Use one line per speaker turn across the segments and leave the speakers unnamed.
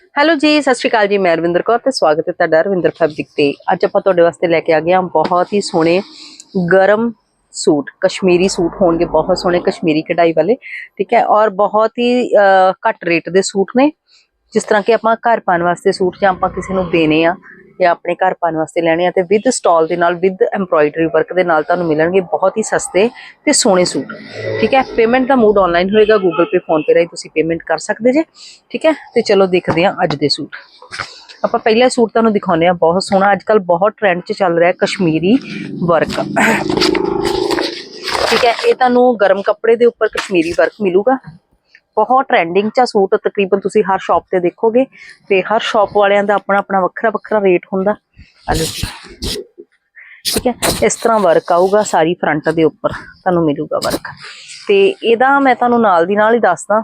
Hello ਜੀ, ਸਤਿ ਸ਼੍ਰੀ ਅਕਾਲ ਜੀ, ਮੈਂ ਰਵਿੰਦਰ ਕੌਰ ਤੇ ਸਵਾਗਤ ਹੈ ਤੁਹਾਡਾ ਰਵਿੰਦਰ ਫੈਬਰਿਕ ਤੇ। ਅੱਜ ਆਪਾਂ ਤੁਹਾਡੇ ਵਾਸਤੇ ਲੈ ਕੇ ਆ ਗਏ ਹਾਂ ਬਹੁਤ ਹੀ ਸੋਹਣੇ ਗਰਮ ਸੂਟ, ਕਸ਼ਮੀਰੀ ਸੂਟ ਹੋਣਗੇ, ਬਹੁਤ ਸੋਹਣੇ ਕਸ਼ਮੀਰੀ ਕਢਾਈ ਵਾਲੇ, ਠੀਕ ਹੈ? ਔਰ ਬਹੁਤ ਹੀ ਘੱਟ ਰੇਟ ਦੇ ਸੂਟ ਨੇ। ਜਿਸ ਤਰ੍ਹਾਂ ਕਿ ਆਪਾਂ ਘਰ ਪਾਉਣ ਵਾਸਤੇ ਸੂਟ ਜਾਂ ਆਪਾਂ ਕਿਸੇ ਨੂੰ ਦੇਣੇ ਆ ਜਾਂ ਆਪਣੇ ਘਰ ਪਾਉਣ ਵਾਸਤੇ ਲੈਣੇ ਆ ਤੇ ਵਿਦ ਸਟਾਲ ਦੇ ਨਾਲ ਵਿਦ ਐਮਬ੍ਰੋਇਡਰੀ ਵਰਕ ਦੇ ਨਾਲ ਤੁਹਾਨੂੰ ਮਿਲਣਗੇ ਬਹੁਤ ਹੀ ਸਸਤੇ ਤੇ ਸੋਹਣੇ ਸੂਟ। ਠੀਕ ਹੈ? ਪੇਮੈਂਟ ਦਾ ਮੋਡ ਆਨਲਾਈਨ ਹੋਏਗਾ ਗੂਗਲ ਪੇ ਫੋਨ ਪੇ ਰਾਹੀਂ ਤੁਸੀਂ ਪੇਮੈਂਟ ਕਰ ਸਕਦੇ ਜੇ। ਠੀਕ ਹੈ? ਤੇ ਚਲੋ ਦੇਖਦੇ ਹਾਂ ਅੱਜ ਦੇ ਸੂਟ। ਆਪਾਂ ਪਹਿਲਾ ਸੂਟ ਤੁਹਾਨੂੰ ਦਿਖਾਉਂਦੇ ਆ ਬਹੁਤ ਸੋਹਣਾ ਅੱਜ ਕੱਲ ਬਹੁਤ ਟ੍ਰੈਂਡ 'ਚ ਚੱਲ ਰਿਹਾ ਕਸ਼ਮੀਰੀ ਵਰਕ ਠੀਕ ਹੈ? ਇਹ ਤੁਹਾਨੂੰ ਗਰਮ ਕੱਪੜੇ ਦੇ ਉੱਪਰ ਕਸ਼ਮੀਰੀ ਵਰਕ ਮਿਲੂਗਾ। ਬਹੁਤ ਟ੍ਰੈਂਡਿੰਗ 'ਚ ਸੂਟ, ਤਕਰੀਬਨ ਤੁਸੀਂ ਹਰ ਸ਼ਾਪ ਤੇ ਦੇਖੋਗੇ ਤੇ ਹਰ ਸ਼ਾਪ ਵਾਲਿਆਂ ਦਾ ਆਪਣਾ ਆਪਣਾ ਵੱਖਰਾ ਵੱਖਰਾ ਰੇਟ ਹੁੰਦਾ। ਆ ਠੀਕ ਹੈ, ਇਸ ਤਰ੍ਹਾਂ ਵਰਕ ਆਊਗਾ ਸਾਰੀ ਫਰੰਟ ਦੇ ਉੱਪਰ, ਤੁਹਾਨੂੰ ਮਿਲੂਗਾ ਵਰਕ ਤੇ ਇਹਦਾ ਮੈਂ ਤੁਹਾਨੂੰ ਨਾਲ ਦੀ ਨਾਲ ਹੀ ਦੱਸਦਾ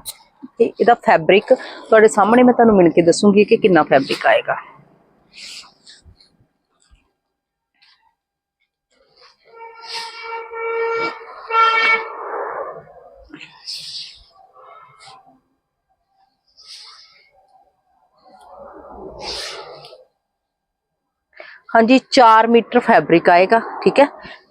ਕਿ ਇਹਦਾ ਫੈਬਰਿਕ ਤੁਹਾਡੇ ਸਾਹਮਣੇ ਮੈਂ ਤੁਹਾਨੂੰ ਮਿਲ ਕੇ ਦੱਸੂਗੀ ਕਿ ਕਿੰਨਾ ਫੈਬਰਿਕ ਆਏਗਾ। ਹਾਂਜੀ 4 ਮੀਟਰ ਫੈਬਰਿਕ ਆਏਗਾ, ਠੀਕ ਹੈ?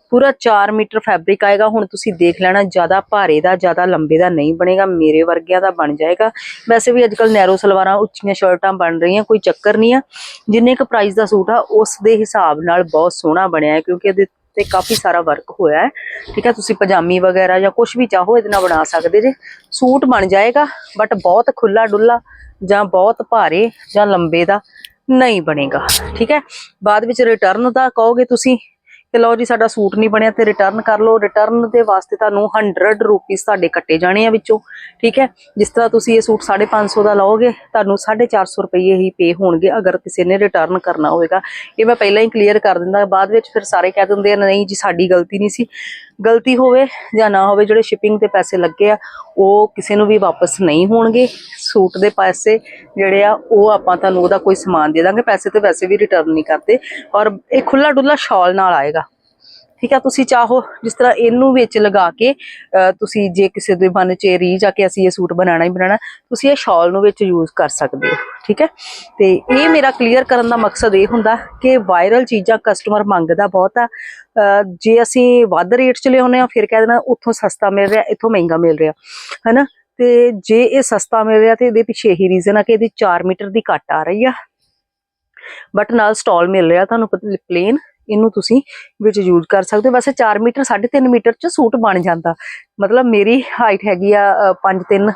ਪੂਰਾ 4 ਮੀਟਰ ਫੈਬਰਿਕ ਆਏਗਾ। ਹੁਣ ਤੁਸੀਂ ਦੇਖ ਲੈਣਾ, ਜ਼ਿਆਦਾ ਭਾਰੇ ਦਾ, ਜ਼ਿਆਦਾ ਲੰਬੇ ਦਾ ਨਹੀਂ ਬਣੇਗਾ, ਮੇਰੇ ਵਰਗਿਆਂ ਦਾ ਬਣ ਜਾਏਗਾ। ਵੈਸੇ ਵੀ ਅੱਜਕੱਲ ਨੈਰੋ ਸਲਵਾਰਾਂ ਉੱਚੀਆਂ ਸ਼ਰਟਾਂ ਬਣ ਰਹੀਆਂ, ਕੋਈ ਚੱਕਰ ਨਹੀਂ ਆ। ਜਿੰਨੇ ਕੁ ਪ੍ਰਾਈਸ ਦਾ ਸੂਟ ਆ, ਉਸ ਦੇ ਹਿਸਾਬ ਨਾਲ ਬਹੁਤ ਸੋਹਣਾ ਬਣਿਆ ਹੈ, ਕਿਉਂਕਿ ਇਹਦੇ ਤੇ ਕਾਫੀ ਸਾਰਾ ਵਰਕ ਹੋਇਆ ਹੈ, ਠੀਕ ਹੈ? ਤੁਸੀਂ ਪਜਾਮੀ ਵਗੈਰਾ ਜਾਂ ਕੁਝ ਵੀ ਚਾਹੋ, ਇਹਦੇ ਨਾਲ ਬਣਾ ਸਕਦੇ ਜੇ। ਸੂਟ ਬਣ ਜਾਏਗਾ ਬਟ ਬਹੁਤ ਖੁੱਲਾ ਡੁੱਲਾ ਜਾਂ ਬਹੁਤ ਭਾਰੇ ਜਾਂ ਲੰਬੇ ਦਾ ਨਹੀਂ ਬਣੇਗਾ। ਠੀਕ ਹੈ? ਬਾਅਦ ਵਿੱਚ ਰਿਟਰਨ ਦਾ ਕਹੋਗੇ ਤੁਸੀਂ ਕਿ ਲਓ ਜੀ ਸਾਡਾ ਸੂਟ ਨਹੀਂ ਬਣਿਆ ਤੇ ਰਿਟਰਨ ਕਰ ਲਓ। ਰਿਟਰਨ ਦੇ ਵਾਸਤੇ ਤੁਹਾਨੂੰ 100 ਰੁਪੀਸ ਤੁਹਾਡੇ ਕੱਟੇ ਜਾਣੇ ਆ ਵਿੱਚੋਂ। ਠੀਕ ਹੈ? ਜਿਸ ਤਰ੍ਹਾਂ ਤੁਸੀਂ ਇਹ ਸੂਟ 550 ਦਾ ਲਓਗੇ, ਤੁਹਾਨੂੰ 450 ਰੁਪਏ ਹੀ ਪੇ ਹੋਣਗੇ ਅਗਰ ਕਿਸੇ ਨੇ ਰਿਟਰਨ ਕਰਨਾ ਹੋਵੇਗਾ। ਇਹ ਮੈਂ ਪਹਿਲਾਂ ਹੀ ਕਲੀਅਰ ਕਰ ਦਿੰਦਾ, ਬਾਅਦ ਵਿੱਚ ਫਿਰ ਸਾਰੇ ਕਹਿ ਦਿੰਦੇ ਆ, ਨਹੀਂ ਜੀ ਸਾਡੀ ਗਲਤੀ ਨਹੀਂ ਸੀ। ਗਲਤੀ ਹੋਵੇ ਜਾਂ ਨਾ ਹੋਵੇ, ਜਿਹੜੇ ਸ਼ਿਪਿੰਗ ਤੇ ਪੈਸੇ ਲੱਗੇ ਆ, ਉਹ ਕਿਸੇ ਨੂੰ ਵੀ ਵਾਪਸ ਨਹੀਂ ਹੋਣਗੇ। ਸੂਟ ਦੇ ਪੈਸੇ ਜਿਹੜੇ ਆ, ਉਹ ਆਪਾਂ ਤੁਹਾਨੂੰ ਉਹਦਾ ਕੋਈ ਸਮਾਨ ਦੇ ਦਾਂਗੇ। ਪੈਸੇ ਤੇ ਵੈਸੇ ਵੀ ਰਿਟਰਨ ਨਹੀਂ ਕਰਦੇ। ਔਰ ਇਹ ਖੁੱਲਾ ਡੁੱਲਾ ਸ਼ਾਲ ਨਾਲ ਆਏਗਾ। ਠੀਕ ਆ? ਤੁਸੀਂ ਚਾਹੋ ਜਿਸ ਤਰ੍ਹਾਂ ਇਹਨੂੰ ਵਿੱਚ ਲਗਾ ਕੇ ਤੁਸੀਂ ਜੇ ਕਿਸੇ ਦੇ ਮਨ 'ਚ ਇਹ ਰੀਝ ਆ ਕਿ ਅਸੀਂ ਇਹ ਸੂਟ ਬਣਾਉਣਾ ਹੀ ਬਣਾਉਣਾ, ਤੁਸੀਂ ਇਹ ਸ਼ਾਲ ਨੂੰ ਵਿੱਚ ਯੂਜ਼ ਕਰ ਸਕਦੇ ਹੋ, ਠੀਕ ਹੈ? ਤੇ ਇਹ ਮੇਰਾ ਕਲੀਅਰ ਕਰਨ ਦਾ ਮਕਸਦ ਇਹ ਹੁੰਦਾ ਕਿ ਵਾਇਰਲ ਚੀਜ਼ਾਂ ਕਸਟਮਰ ਮੰਗਦਾ ਬਹੁਤ ਆ। ਜੇ ਅਸੀਂ ਵੱਧ ਰੇਟ 'ਚ ਲਿਆਉਂਦੇ ਆ ਫਿਰ ਕਹਿ ਦੇਣਾ ਉੱਥੋਂ ਸਸਤਾ ਮਿਲ ਰਿਹਾ, ਇੱਥੋਂ ਮਹਿੰਗਾ ਮਿਲ ਰਿਹਾ, ਹੈਨਾ? ਤੇ ਜੇ ਇਹ ਸਸਤਾ ਮਿਲ ਰਿਹਾ ਤੇ ਇਹਦੇ ਪਿੱਛੇ ਇਹੀ ਰੀਜ਼ਨ ਆ ਕਿ ਇਹਦੀ 4 ਮੀਟਰ ਦੀ ਕੱਟ ਆ ਰਹੀ ਆ। ਬਟ ਨਾਲ ਸਟਾਲ ਮਿਲ ਰਿਹਾ ਤੁਹਾਨੂੰ ਪਲੇਨ ਇਹਨੂੰ ਤੁਸੀਂ ਵਿੱਚ ਯੂਜ਼ ਕਰ ਸਕਦੇ ਹੋ। ਵੈਸੇ 4 ਮੀਟਰ 3.5 ਮੀਟਰ ਚ ਸੂਟ ਬਣ ਜਾਂਦਾ। ਮਤਲਬ ਮੇਰੀ ਹਾਈਟ ਹੈਗੀ ਆ 5-3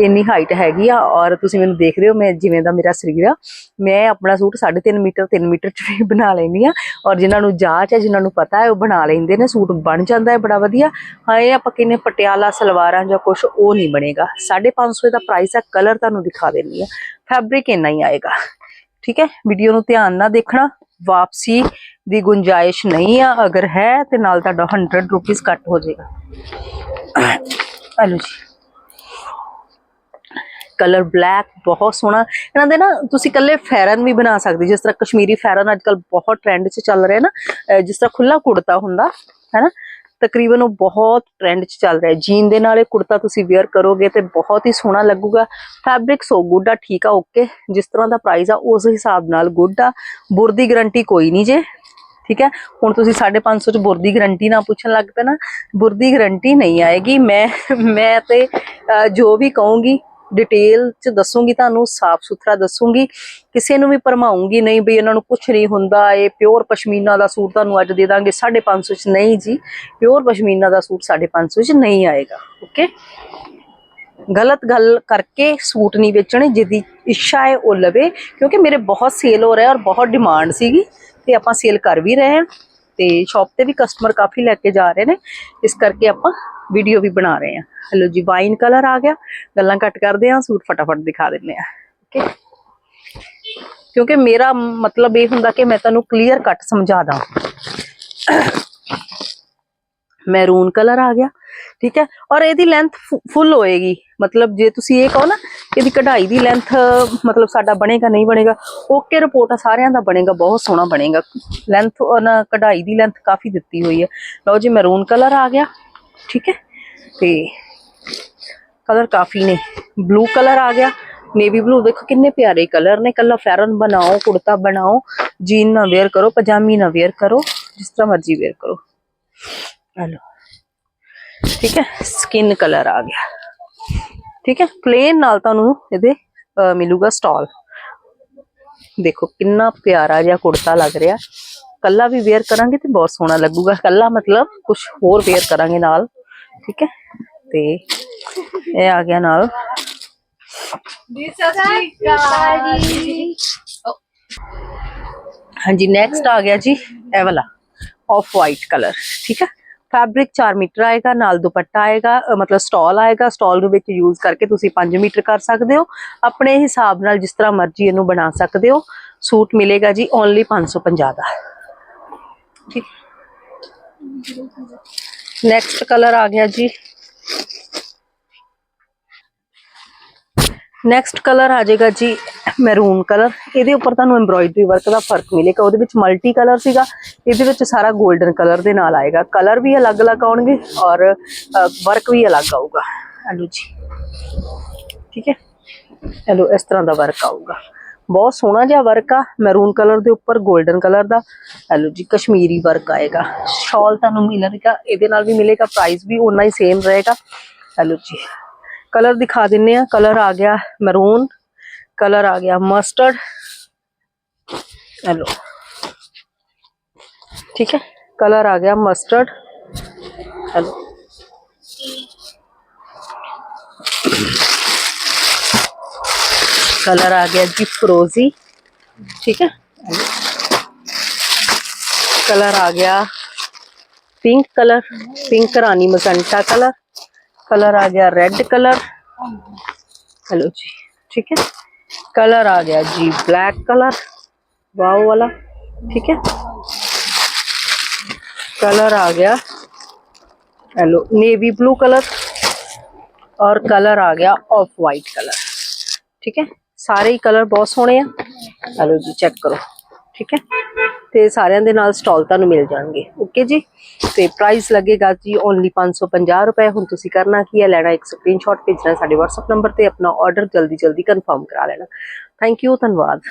ਇੰਨੀ ਹਾਈਟ ਹੈਗੀ ਆ ਔਰ ਤੁਸੀਂ ਮੈਨੂੰ ਦੇਖ ਰਹੇ ਹੋ, ਮੈਂ ਜਿਵੇਂ ਦਾ ਮੇਰਾ ਸਰੀਰ ਆ ਮੈਂ ਆਪਣਾ ਸੂਟ 3.5 ਮੀਟਰ 3 ਮੀਟਰ ਚ ਵੀ ਬਣਾ ਲੈਂਦੀ ਆ ਔਰ ਜਿਨ੍ਹਾਂ ਨੂੰ ਜਾਚ ਹੈ, ਜਿਨ੍ਹਾਂ ਨੂੰ ਪਤਾ ਹੈ, ਉਹ ਬਣਾ ਲੈਂਦੇ ਨੇ। ਸੂਟ ਬਣ ਜਾਂਦਾ ਹੈ, ਬੜਾ ਵਧੀਆ। ਹਾਂ, ਇਹ ਆਪਾਂ ਕਿਨੇ ਪਟਿਆਲਾ, ਸਲਵਾਰਾਂ ਜਾਂ ਕੁਝ ਉਹ ਨਹੀਂ ਬਣੇਗਾ। 550 ਦਾ ਪ੍ਰਾਈਸ ਹੈ ਕਲਰ ਤੁਹਾਨੂੰ ਦਿਖਾ ਦਿੰਦੀ ਆ ਫੈਬਰਿਕ ਇੰਨਾ ਹੀ ਆਏਗਾ। ਠੀਕ ਹੈ ਵੀਡੀਓ ਨੂੰ ਧਿਆਨ ਨਾਲ ਦੇਖਣਾ। ਵਾਪਸੀ ਦੀ ਗੁੰਜਾਇਸ਼ ਨਹੀਂ ਆ, ਅਗਰ ਹੈ ਤੇ ਨਾਲ ਤੁਹਾਡਾ 100 ਰੁਪੀਸ ਕੱਟ ਹੋ ਜਾਏਗਾ। ਹਲੋ ਜੀ। ਕਲਰ ਬਲੈਕ ਬਹੁਤ ਸੋਹਣਾ। ਇਹਨਾਂ ਦੇ ਨਾ, ਤੁਸੀਂ ਕੱਲੇ ਫੈਰਨ ਵੀ ਬਣਾ ਸਕਦੇ ਜਿਸ ਤਰ੍ਹਾਂ ਕਸ਼ਮੀਰੀ ਫੈਰਨ ਅੱਜਕੱਲ ਬਹੁਤ ਟ੍ਰੈਂਡ 'ਚ ਚੱਲ ਰਿਹਾ ਨਾ ਜਿਸ ਤਰ੍ਹਾਂ ਖੁੱਲਾ ਕੁੜਤਾ ਹੁੰਦਾ, ਹੈਨਾ? ਤਕਰੀਬਨ ਉਹ ਬਹੁਤ ਟ੍ਰੈਂਡ 'ਚ ਚੱਲ ਰਿਹਾ। ਜੀਨ ਦੇ ਨਾਲ ਇਹ ਕੁੜਤਾ ਤੁਸੀਂ ਵੇਅਰ ਕਰੋਗੇ ਤੇ ਬਹੁਤ ਹੀ ਸੋਹਣਾ ਲੱਗੂਗਾ। ਫੈਬਰਿਕ ਸੋ ਗੁੱਡ ਆ, ਠੀਕ ਆ ਓਕੇ ਜਿਸ ਤਰ੍ਹਾਂ ਦਾ ਪ੍ਰਾਈਸ ਆ, ਉਸ ਹਿਸਾਬ ਨਾਲ ਗੁੱਡ ਆ। ਬੁਰ ਦੀ ਗਾਰੰਟੀ ਕੋਈ ਨਹੀਂ ਜੇ। ਠੀਕ ਹੈ? ਹੁਣ ਤੁਸੀਂ 550 ਚ ਬੁਰ ਦੀ ਗਾਰੰਟੀ ਨਾ ਪੁੱਛਣ ਲੱਗ ਪਏ ਨਾ ਬੁਰ ਦੀ ਗਾਰੰਟੀ ਨਹੀਂ ਆਏਗੀ। ਮੈਂ ਮੈਂ ਤੇ ਜੋ ਵੀ ਕਹੂੰਗੀ ਡਿਟੇਲ ਚ ਦੱਸੂਗੀ ਤੁਹਾਨੂੰ, ਸਾਫ਼ ਸੁਥਰਾ ਦੱਸੂਗੀ। ਕਿਸੇ ਨੂੰ ਵੀ ਭਰਮਾਉਂਗੀ ਨਹੀਂ ਵੀ ਇਹਨਾਂ ਨੂੰ ਕੁਝ ਨਹੀਂ ਹੁੰਦਾ, ਇਹ ਪਿਓਰ ਪਸ਼ਮੀਨਾ ਦਾ ਸੂਟ ਤੁਹਾਨੂੰ ਅੱਜ ਦੇ ਦਾਂਗੇ 550 ਚ ਨਹੀਂ ਜੀ। ਪਿਓਰ ਪਸ਼ਮੀਨਾ ਦਾ ਸੂਟ 550 ਚ ਨਹੀਂ ਆਏਗਾ ਓਕੇ ਗਲਤ ਗੱਲ ਕਰਕੇ ਸੂਟ ਨਹੀਂ ਵੇਚਣੇ, ਜਿਹਦੀ ਇੱਛਾ ਹੈ ਉਹ ਲਵੇ, ਕਿਉਂਕਿ ਮੇਰੇ ਬਹੁਤ ਸੇਲ ਹੋ ਰਿਹਾ ਔਰ ਬਹੁਤ ਡਿਮਾਂਡ ਸੀਗੀ। ਤੇ ਆਪਾਂ ਸੇਲ ਕਰ ਵੀ ਰਹੇ ਹਾਂ ਤੇ ਸ਼ਾਪ ਤੇ ਵੀ ਕਸਟਮਰ ਕਾਫੀ ਲੈ ਕੇ ਜਾ ਰਹੇ ਨੇ। ਇਸ ਕਰਕੇ ਆਪਾਂ ਵੀਡੀਓ ਵੀ ਬਣਾ ਰਹੇ ਹਾਂ। ਹਲੋ ਜੀ ਵਾਈਨ ਕਲਰ ਆ ਗਿਆ। ਗੱਲਾਂ ਕੱਟ ਕਰਦੇ ਹਾਂ, ਸੂਟ ਫਟਾਫਟ ਦਿਖਾ ਦਿੰਦੇ ਆ ਓਕੇ ਕਿਉਂਕਿ ਮੇਰਾ ਮਤਲਬ ਇਹ ਹੁੰਦਾ ਕਿ ਮੈਂ ਤੁਹਾਨੂੰ ਕਲੀਅਰ ਕੱਟ ਸਮਝਾ ਦਾਂ। ਮੈਰੂਨ ਕਲਰ ਆ ਗਿਆ। ਠੀਕ ਹੈ? ਔਰ ਇਹਦੀ ਲੈਂਥ ਫੁੱਲ ਹੋਏਗੀ। ਮਤਲਬ ਜੇ ਤੁਸੀਂ ਇਹ ਕਹੋ ਨਾ ਕਿ ਇਹਦੀ ਕਢਾਈ ਦੀ ਲੈਂਥ ਮਤਲਬ ਸਾਡਾ ਬਣੇਗਾ, ਨਹੀਂ ਬਣੇਗਾ ਓਕੇ ਰਿਪੋਰਟ ਆ ਸਾਰਿਆਂ ਦਾ ਬਣੇਗਾ, ਬਹੁਤ ਸੋਹਣਾ ਬਣੇਗਾ। ਲੈਂਥ ਨਾ, ਕਢਾਈ ਦੀ ਲੈਂਥ ਕਾਫੀ ਦਿੱਤੀ ਹੋਈ ਹੈ ਲਓ ਜੀ ਮੈਰੂਨ ਕਲਰ ਆ ਗਿਆ, ਠੀਕ ਹੈ? ਤੇ ਕਲਰ ਕਾਫੀ ਨੇ। ਬਲੂ ਕਲਰ ਆ ਗਿਆ ਨੇਵੀ ਬਲੂ ਦੇਖੋ ਕਿੰਨੇ ਪਿਆਰੇ ਕਲਰ ਨੇ। ਕੱਲਾ ਫੈਰਨ ਬਣਾਓ, ਕੁੜਤਾ ਬਣਾਓ ਜੀਨ ਨਾ ਵੇਅਰ ਕਰੋ, ਪਜਾਮੀ ਨਾ ਵੇਅਰ ਕਰੋ, ਜਿਸ ਤਰ੍ਹਾਂ ਮਰਜ਼ੀ ਵੇਅਰ ਕਰੋ। ਹਲੋ ਠੀਕ ਹੈ? ਸਕਿਨ ਕਲਰ ਆ ਗਿਆ। ਠੀਕ ਹੈ? ਪਲੇਨ ਨਾਲ ਤੁਹਾਨੂੰ ਇਹਦੇ ਮਿਲੂਗਾ ਸਟਾਲ ਦੇਖੋ, ਕਿੰਨਾ ਪਿਆਰਾ ਜਿਹਾ ਕੁੜਤਾ ਲੱਗ ਰਿਹਾ। ਕੱਲਾ ਵੀ ਵੇਅਰ ਕਰਾਂਗੇ ਤੇ ਬਹੁਤ ਸੋਹਣਾ ਲੱਗੂਗਾ। ਕੱਲਾ ਮਤਲਬ ਕੁਝ ਹੋਰ ਵੇਅਰ ਕਰਾਂਗੇ ਨਾਲ। ਠੀਕ ਹੈ? ਤੇ ਇਹ ਆ ਗਿਆ ਨਾਲ। ਹਾਂਜੀ ਨੈਕਸਟ ਆ ਗਿਆ ਜੀ, ਇਹ ਵਾਲਾ। ਆਫ ਵਾਈਟ ਕਲਰ ਠੀਕ ਹੈ? ਫੈਬਰਿਕ 4 ਮੀਟਰ ਆਏਗਾ, ਨਾਲ ਦੁਪੱਟਾ ਆਏਗਾ ਮਤਲਬ ਸਟਾਲ ਆਏਗਾ, ਸਟਾਲ ਨੂੰ ਵਿੱਚ ਯੂਜ਼ ਕਰਕੇ ਤੁਸੀਂ 5 ਮੀਟਰ ਕਰ ਸਕਦੇ ਹੋ। ਆਪਣੇ ਹਿਸਾਬ ਨਾਲ ਜਿਸ ਤਰ੍ਹਾਂ ਮਰਜ਼ੀ ਇਹਨੂੰ ਬਣਾ ਸਕਦੇ ਹੋ। ਸੂਟ ਮਿਲੇਗਾ ਜੀ ਓਨਲੀ 550 ਦਾ। ਠੀਕ। ਨੈਕਸਟ ਕਲਰ ਆ ਗਿਆ ਜੀ। ਨੈਕਸਟ ਕਲਰ ਆ ਜਾਏਗਾ ਜੀ ਮੈਰੂਨ ਕਲਰ ਇਹਦੇ ਉੱਪਰ ਤੁਹਾਨੂੰ ਐਮਬ੍ਰੋਇਡਰੀ ਵਰਕ ਦਾ ਫ਼ਰਕ ਮਿਲੇਗਾ। ਉਹਦੇ ਵਿੱਚ ਮਲਟੀ ਕਲਰ ਸੀਗਾ। ਇਹਦੇ ਵਿੱਚ ਸਾਰਾ 골ਡਨ ਕਲਰ ਦੇ ਨਾਲ ਆਏਗਾ। ਕਲਰ ਵੀ ਅਲੱਗ-ਅਲੱਗ ਆਉਣਗੇ ਔਰ ਵਰਕ ਵੀ ਅਲੱਗ ਆਊਗਾ। ਹਲੋ ਜੀ। ਠੀਕ ਹੈ? ਹਲੋ, ਇਸ ਤਰ੍ਹਾਂ ਦਾ ਵਰਕ ਆਊਗਾ। ਬਹੁਤ ਸੋਹਣਾ ਜਿਹਾ ਵਰਕ ਆ ਮੈਰੂਨ ਕਲਰ ਦੇ ਉੱਪਰ 골ਡਨ ਕਲਰ ਦਾ। ਹਲੋ ਜੀ, ਕਸ਼ਮੀਰੀ ਵਰਕ ਆਏਗਾ। ਸ਼ਾਲ ਤੁਹਾਨੂੰ ਮਿਲੇਗਾ ਇਹਦੇ ਨਾਲ ਵੀ ਮਿਲੇਗਾ ਪ੍ਰਾਈਸ ਵੀ ਉਨਾ ਹੀ ਸੇਮ ਰਹੇਗਾ। ਹਲੋ ਜੀ। ਕਲਰ ਦਿਖਾ ਦਿੰਨੇ ਆ ਕਲਰ ਆ ਗਿਆ ਮੈਰੂਨ ਕਲਰ ਆ ਗਿਆ ਮਸਟਰਡ ਹੈਲੋ। ठीक है? कलर आ गया मस्टर्ड हेलो कलर आ गया जी फ्रोजी ठीक है? कलर आ गया पिंक कलर पिंक रानी मजंटा कलर कलर आ गया रेड कलर हेलो जी. ठीक है? कलर आ गया जी ब्लैक कलर वाओ वाला. ठीक है? कलर आ गया हेलो नेवी ब्लू कलर और कलर आ गया ऑफ वाइट कलर ठीक है ਸਾਰੇ ਹੀ ਕਲਰ ਬਹੁਤ ਸੋਹਣੇ ਆ ਹਲੋ ਜੀ ਚੈੱਕ ਕਰੋ ਠੀਕ ਹੈ ਤੇ ਸਾਰਿਆਂ ਦੇ ਨਾਲ ਸਟਾਲ ਤੁਹਾਨੂੰ ਮਿਲ ਜਾਣਗੇ ਓਕੇ ਜੀ ਤੇ ਪ੍ਰਾਈਸ ਲੱਗੇਗਾ ਜੀ ਓਨਲੀ 550 ਰੁਪਏ ਹੁਣ ਤੁਸੀਂ ਕਰਨਾ ਕੀ ਹੈ ਲੈਣਾ ਇੱਕ ਸਕਰੀਨਸ਼ਾਟ ਭੇਜਣਾ ਸਾਡੇ WhatsApp ਨੰਬਰ ਤੇ ਆਪਣਾ ਆਰਡਰ ਜਲਦੀ ਜਲਦੀ ਕਨਫਰਮ ਕਰਾ ਲੈਣਾ ਥੈਂਕ ਯੂ ਧੰਨਵਾਦ